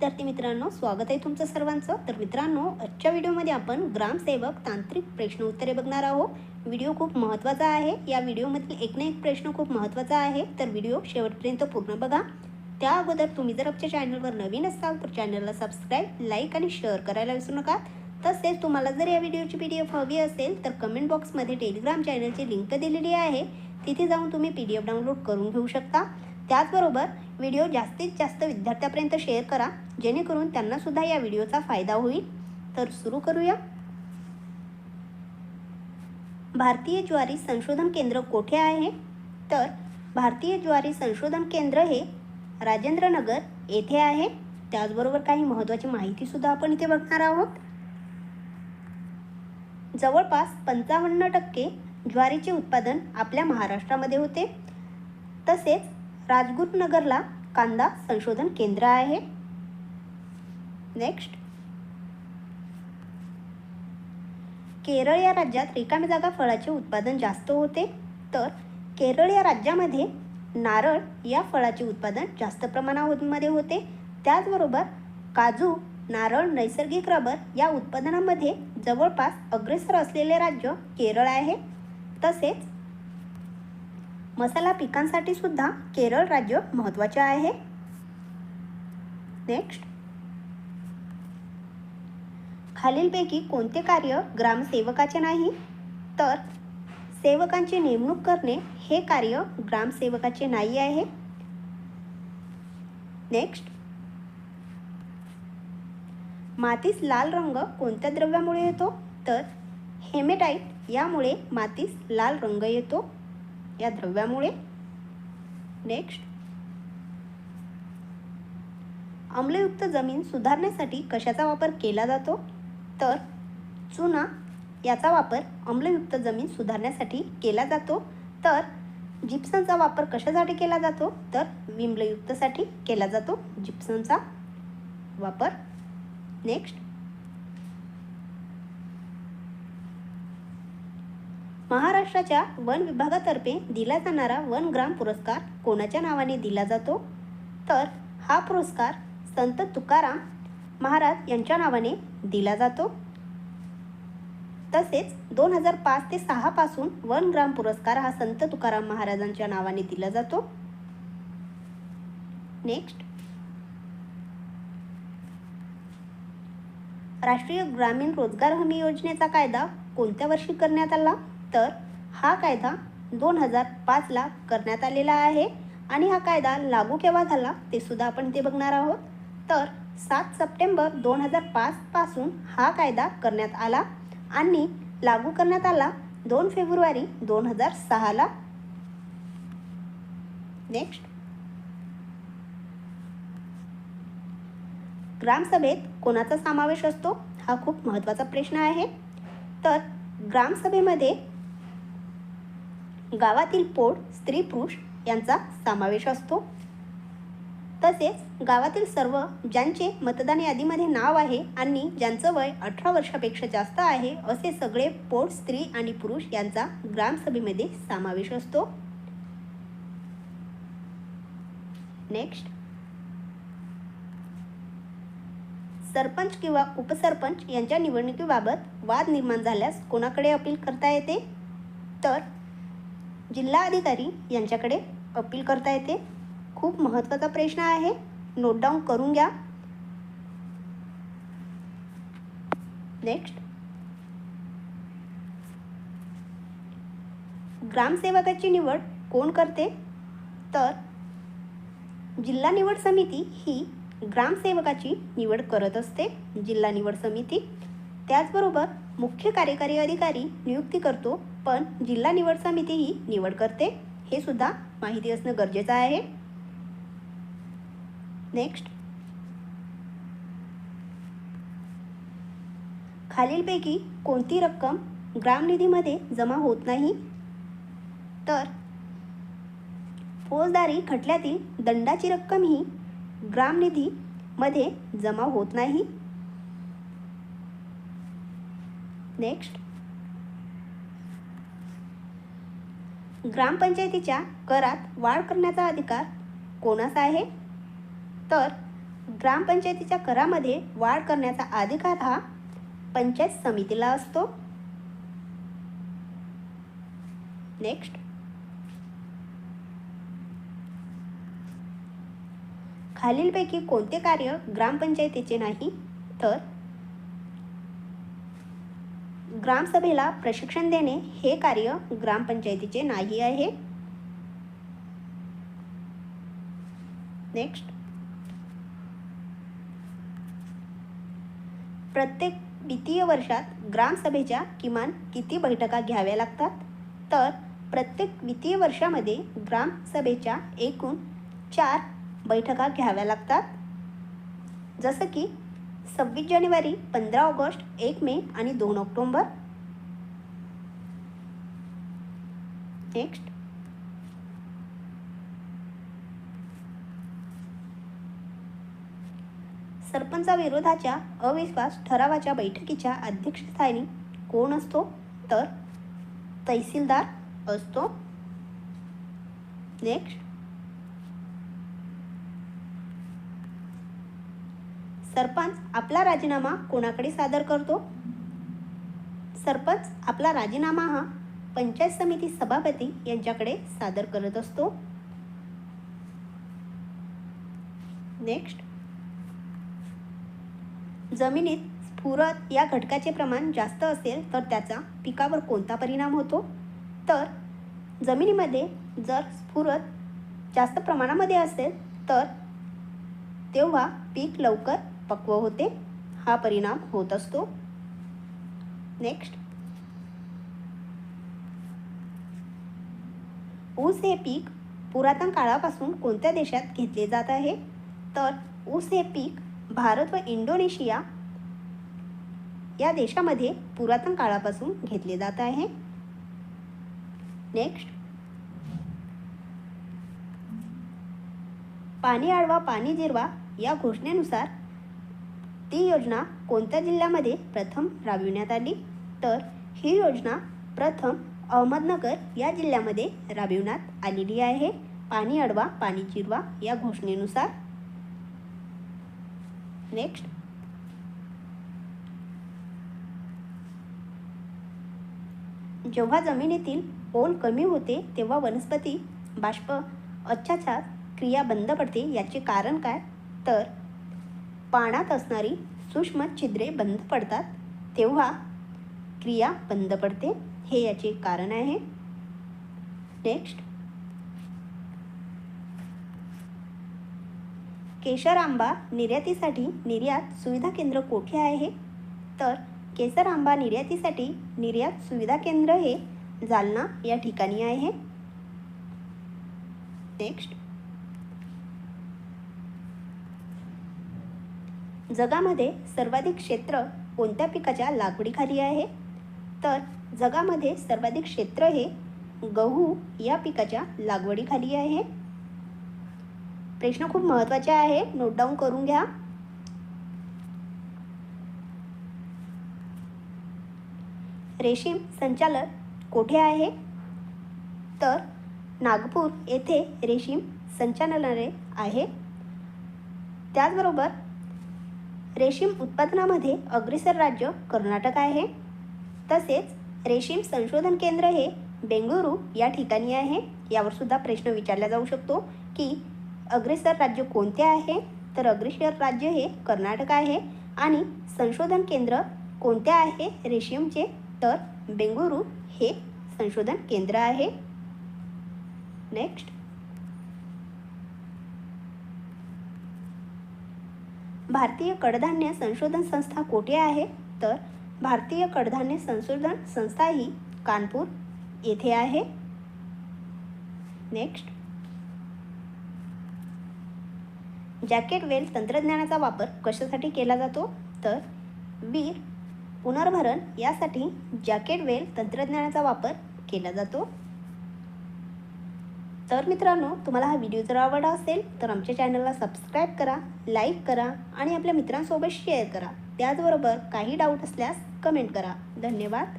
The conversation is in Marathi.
विद्यार्थी मित्रांनो स्वागत आहे तुमचं सर्वांचं. तर मित्रांनो आजच्या व्हिडिओमध्ये आपण ग्रामसेवक तांत्रिक प्रश्न उत्तरे बघणार आहोत. व्हिडिओ खूप महत्त्वाचा आहे. या व्हिडिओमधील एक ना एक प्रश्न खूप महत्त्वाचा आहे. तर व्हिडिओ शेवटपर्यंत पूर्ण बघा. त्या अगोदर तुम्ही जर आमच्या चॅनलवर नवीन असाल तर चॅनलला सबस्क्राईब लाईक आणि शेअर करायला विसरू नका. तसेच तुम्हाला जर या व्हिडिओची पी डी एफ हवी असेल तर कमेंट बॉक्समध्ये टेलिग्राम चॅनलची लिंक दिलेली आहे. तिथे जाऊन तुम्ही पी डी एफ डाउनलोड करून घेऊ शकता. त्याचबरोबर व्हिडिओ जास्तीत जास्त विद्यार्थ्यापर्यंत शेअर करा जेणेकरून त्यांनासुद्धा या व्हिडिओचा फायदा होईल. तर सुरू करूया. भारतीय ज्वारी संशोधन केंद्र कोठे आहे? तर भारतीय ज्वारी संशोधन केंद्र हे राजेंद्रनगर येथे आहे. त्याचबरोबर काही महत्त्वाची माहितीसुद्धा आपण इथे बघणार आहोत. जवळपास पंचावन्न टक्के ज्वारीचे उत्पादन आपल्या महाराष्ट्रामध्ये होते. तसेच राजगुरुनगरला कांदा संशोधन केंद्र आहे. नेक्स्ट केरळ या राज्यात रिकामी जागा फळाचे उत्पादन जास्त होते. तर केरळ या राज्यामध्ये नारळ या फळाचे उत्पादन जास्त प्रमाणामध्ये होते. त्याचबरोबर काजू नारळ नैसर्गिक रबर या उत्पादनामध्ये जवळपास अग्रेसर असलेले राज्य केरळ आहे. तसेच मसाला पिकांसाठी सुद्धा केरळ राज्य महत्त्वाचे आहे. नेक्स्ट खालीलपैकी कोणते कार्य ग्रामसेवकाचे नाही? तर सेवकांची नेमणूक करणे हे कार्य ग्रामसेवकाचे नाही आहे. नेक्स्ट मातीस लाल रंग कोणत्या द्रव्यामुळे येतो? तर हेमेटाईट यामुळे मातीस लाल रंग येतो. या द्रव्यामुळे. नेक्स्ट आम्लयुक्त जमीन सुधारण्यासाठी कशाचा वापर केला जातो? तर चुना याचा वापर आम्लयुक्त जमीन सुधारण्यासाठी केला जातो. तर जिप्सनचा वापर कशासाठी केला जातो? तर विम्लयुक्तसाठी केला जातो. जिप्सनचा वापर. नेक्स्ट महाराष्ट्राच्या वन विभागातर्फे दिला जाणारा वन ग्राम पुरस्कार कोणाच्या नावाने दिला जातो? तर हा पुरस्कार संत तुकाराम महाराज यांच्या नावाने दिला जातो. तसेच दोन हजार पाच ते सहापासून वन ग्राम पुरस्कार हा संत तुकाराम महाराजांच्या नावाने दिला जातो. नेक्स्ट राष्ट्रीय ग्रामीण रोजगार हमी योजनेचा कायदा कोणत्या वर्षी करण्यात आला? तर हा कायदा दोन हजार पाचला करण्यात आलेला आहे आणि हा कायदा लागू केव्हा झाला ते सुद्धा आपण इथे बघणार आहोत. तर सात सप्टेंबर दोन हजार पाचपासून हा कायदा करण्यात आला आणि लागू करण्यात आला दोन फेब्रुवारी दोन हजार सहाला. नेक्स्ट ग्रामसभेत कोणाचा समावेश असतो? हा खूप महत्त्वाचा प्रश्न आहे. तर ग्रामसभेमध्ये गावातील पोट स्त्री पुरुष यांचा समावेश असतो. तसेच गावातील सर्व ज्यांचे मतदान यादीमध्ये नाव आहे आणि ज्यांचं वय अठरा वर्षापेक्षा जास्त आहे असे सगळे पोट स्त्री आणि पुरुष यांचा ग्रामसभेमध्ये समावेश असतो. नेक्स्ट सरपंच किंवा उपसरपंच यांच्या निवडणुकीबाबत वाद निर्माण झाल्यास कोणाकडे अपील करता येते? तर जिल्हा अधिकारी यांच्याकडे अपील करता येते. खूप महत्त्वाचा प्रश्न आहे. नोट डाऊन करून घ्या. नेक्स्ट ग्रामसेवकाची निवड कोण करते? तर जिल्हा निवड समिती ही ग्रामसेवकाची निवड करत असते. जिल्हा निवड समिती त्याचबरोबर मुख्य कार्यकारी अधिकारी नियुक्ती करतो. पण जिल्हा निवड समिती ही निवड करते हे सुद्धा माहिती असणं गरजेचं आहे. नेक्स्ट खालीलपैकी कोणती रक्कम ग्रामनिधीमध्ये जमा होत नाही? तर फौजदारी खटल्यातील दंडाची रक्कम ही ग्रामनिधीमध्ये जमा होत नाही. नेक्स्ट ग्रामपंचायतीच्या करात वाढ करण्याचा अधिकार कोणाचा आहे? तर ग्रामपंचायतीच्या करामध्ये वाढ करण्याचा अधिकार हा पंचायत समितीला असतो. नेक्स्ट खालीलपैकी कोणते कार्य ग्रामपंचायतीचे नाही? तर ग्रामसभेला प्रशिक्षण देणे हे कार्य ग्रामपंचायतीचे नाही आहे. नेक्स्ट प्रत्येक वित्तीय वर्षात ग्रामसभेच्या किमान किती बैठका घ्याव्या लागतात? तर प्रत्येक वित्तीय वर्षामध्ये ग्रामसभेच्या एकूण चार बैठका घ्याव्या लागतात. जसं की सव्वीस जानेवारी पंधरा ऑगस्ट एक मे आणि दोन ऑक्टोंबर. नेक्स्ट सरपंचाविरोधाच्या अविश्वास ठरावाच्या बैठकीच्या अध्यक्षस्थानी कोण असतो? तर तहसीलदार असतो. नेक्स्ट सरपंच आपला राजीनामा कोणाकडे सादर करतो? सरपंच आपला राजीनामा हा पंचायत समिती सभापती यांच्याकडे सादर करत असतो. नेक्स्ट जमिनीत स्फुरत या घटकाचे प्रमाण जास्त असेल तर त्याचा पिकावर कोणता परिणाम होतो? तर जमिनीमध्ये जर स्फुरत जास्त प्रमाणामध्ये असेल तर तेव्हा पीक लवकर पक्व होते हा परिणाम होत असतो. नेक्स्ट ऊस हे पीक पुरातन काळापासून कोणत्या देशात घेतले जात आहे? तर ऊस हे पीक भारत व इंडोनेशिया या देशामध्ये पुरातन काळापासून घेतले जात आहे. नेक्स्ट पाणी आळवा पाणी जिरवा या घोषणेनुसार ती योजना कोणत्या जिल्ह्यामध्ये प्रथम राबविण्यात आली? तर ही योजना प्रथम अहमदनगर या जिल्ह्यामध्ये राबविण्यात आलेली आहे. पाणी अडवा पाणी चिरवा या घोषणेनुसार. नेक्स्ट जेव्हा जमिनीतील ओल कमी होते तेव्हा वनस्पती बाष्प अच्छाचा क्रिया बंद पडते. याचे कारण काय? तर पाण्यात असणारी सूक्ष्म छिद्रे बंद पडतात तेव्हा क्रिया बंद पडते. हे याचे कारण आहे. नेक्स्ट केशर आंबा निर्यातीसाठी निर्यात सुविधा केंद्र कोठे आहे? तर केसर आंबा निर्यातीसाठी निर्यात सुविधा केंद्र हे जालना या ठिकाणी आहे. नेक्स्ट जगामध्ये सर्वाधिक क्षेत्र कोणत्या पिकाच्या लागवडीखाली आहे? तर जगामध्ये सर्वाधिक क्षेत्र हे गहू या पिकाच्या लागवडीखाली आहे. प्रश्न खूप महत्त्वाचे आहे. नोट डाऊन करून घ्या. रेशीम संचालक कोठे आहे? तर नागपूर येथे रेशीम संचालनालय आहे. त्याचबरोबर रेशीम उत्पादनामध्ये अग्रेसर राज्य कर्नाटक आहे. तसेच रेशीम संशोधन केंद्र हे बेंगळुरू या ठिकाणी आहे. यावर सुद्धा प्रश्न विचारला जाऊ शकतो की अग्रेसर राज्य कोणते आहे? तर अग्रेसर राज्य हे कर्नाटक आहे. आणि संशोधन केंद्र कोणते आहे? रेशीमचे तर बेंगळुरू हे संशोधन केंद्र आहे. नेक्स्ट भारतीय कडधान्य संशोधन संस्था कोठे आहे? तर भारतीय कडधान्य संशोधन संस्था ही कानपूर येथे आहे. नेक्स्ट जॅकेट वेल तंत्रज्ञानाचा वापर कशासाठी केला जातो? तर वीर पुनर्भरण यासाठी जॅकेट वेल तंत्रज्ञानाचा वापर केला जातो. तर मित्रांनो तुम्हाला हा व्हिडिओ जर आवडला असेल तर आमच्या चॅनलला सबस्क्राईब करा लाईक करा आणि आपल्या मित्रांसोबत शेअर करा. त्याचबरोबर काही डाऊट असल्यास कमेंट करा. धन्यवाद.